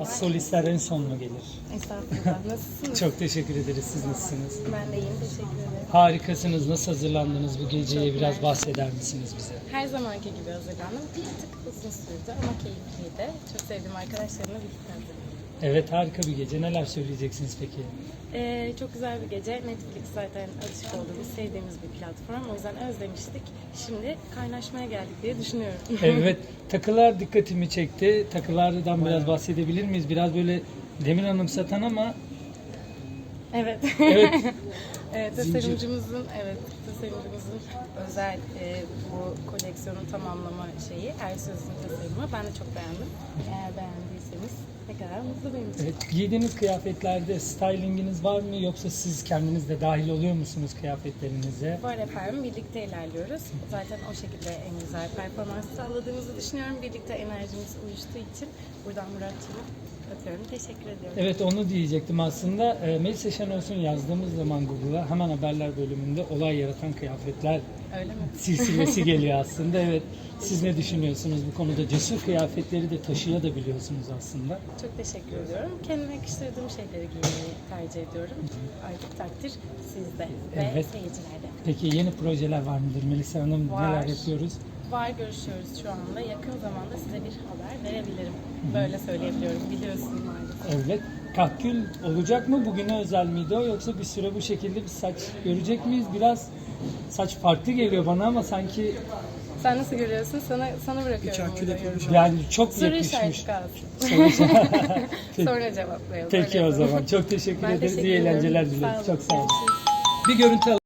Az solistler en son mu gelir? Estağfurullah. Nasılsınız? Çok teşekkür ederiz. Siz nasılsınız? Ben de iyiyim. Teşekkür ederim. Harikasınız. Nasıl hazırlandınız bu geceye? Çok Biraz mersi. bahseder misiniz bize? Her zamanki gibi hazırlandım. Bir tık uzun sürdü ama keyifliydi. Çok sevdiğim arkadaşlarımla birlikte hazırlandım. Evet harika bir gece. Neler söyleyeceksiniz peki? Ee, çok güzel bir gece. Netflix zaten alışık olduğumuz, sevdiğimiz bir platform. O yüzden özlemiştik. Şimdi kaynaşmaya geldik diye düşünüyorum. Evet takılar dikkatimi çekti. Takılardan biraz bahsedebilir miyiz? Biraz böyle demin anımsatan ama evet. evet Zincir. tasarımcımızın evet tasarımcımızın özel e, bu koleksiyonu tamamlama şeyi Ersöz'ün tasarımı. Ben de çok beğendim. Eğer beğendiyseniz ne kadar mutlu benim için. Evet, giydiğiniz kıyafetlerde stylinginiz var mı yoksa siz kendiniz de dahil oluyor musunuz kıyafetlerinize? Var efendim birlikte ilerliyoruz. Zaten o şekilde en güzel performans sağladığımızı düşünüyorum. Birlikte enerjimiz uyuştuğu için buradan Murat'cığıma öpüyorum. Teşekkür ediyorum. Evet onu diyecektim aslında. E, Melisa Şenolsun yazdığımız zaman Google'a hemen haberler bölümünde olay yaratan kıyafetler Öyle mi? silsilesi geliyor aslında. Evet siz ne düşünüyorsunuz bu konuda? Cesur kıyafetleri de taşıyabiliyorsunuz aslında. Çok teşekkür ediyorum. Kendime yakıştırdığım şeyleri giymeyi tercih ediyorum. Artık takdir sizde ve Evet. seyircilerde. Peki yeni projeler var mıdır Melisa Hanım? Var. Neler yapıyoruz? Var görüşüyoruz şu anda. Yakın zamanda size bir haber verebilirim. Böyle söyleyebiliyorum. Biliyorsun maalesef. Evet. Kahkül olacak mı? Bugüne özel miydi o yoksa bir süre bu şekilde bir saç görecek miyiz? Biraz saç farklı geliyor bana ama sanki Sen nasıl görüyorsun? Sana sana bırakıyorum burada yorumu. yani çok Soru yakışmış. Peki. Sonra cevaplayalım. Peki Öyle o zaman. Çok teşekkür Ben ederiz. teşekkür İyi eğlenceler dileriz. Çok sağ olun. Bir görüntü